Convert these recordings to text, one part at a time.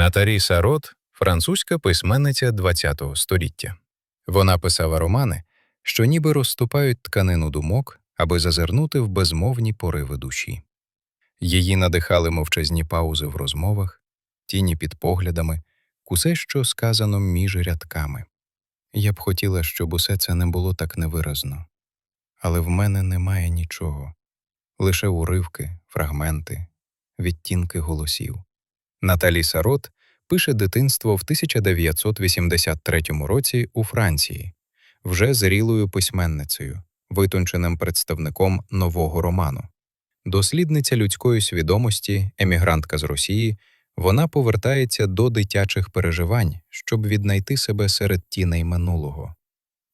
Наталі Сарот французька письменниця ХХ століття. Вона писала романи, що ніби розступають тканину думок, аби зазирнути в безмовні пориви душі. Її надихали мовчазні паузи в розмовах, тіні під поглядами, усе, що сказано між рядками. Я б хотіла, щоб усе це не було так невиразно. Але в мене немає нічого, лише уривки, фрагменти, відтінки голосів. Наталі Сарот пише дитинство в 1983 році у Франції, вже зрілою письменницею, витонченим представником нового роману. Дослідниця людської свідомості, емігрантка з Росії, вона повертається до дитячих переживань, щоб віднайти себе серед тіней минулого.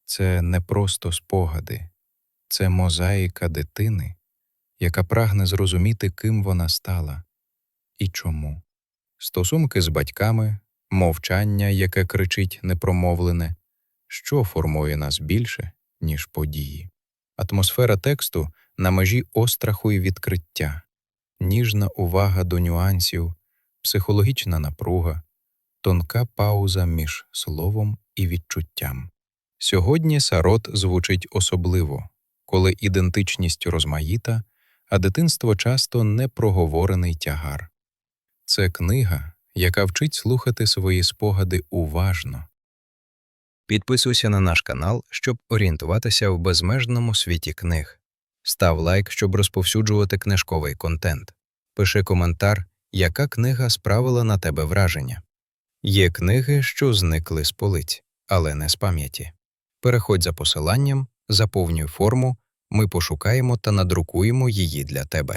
Це не просто спогади, це мозаїка дитини, яка прагне зрозуміти, ким вона стала і чому. Стосунки з батьками, мовчання, яке кричить непромовлене, що формує нас більше, ніж події. Атмосфера тексту на межі остраху і відкриття, ніжна увага до нюансів, психологічна напруга, тонка пауза між словом і відчуттям. Сьогодні сарот звучить особливо, коли ідентичність розмаїта, а дитинство часто непроговорений тягар. Це книга, яка вчить слухати свої спогади уважно. Підписуйся на наш канал, щоб орієнтуватися в безмежному світі книг. Став лайк, щоб розповсюджувати книжковий контент. Пиши коментар, яка книга справила на тебе враження. Є книги, що зникли з полиць, але не з пам'яті. Переходь за посиланням, заповнюй форму, ми пошукаємо та надрукуємо її для тебе.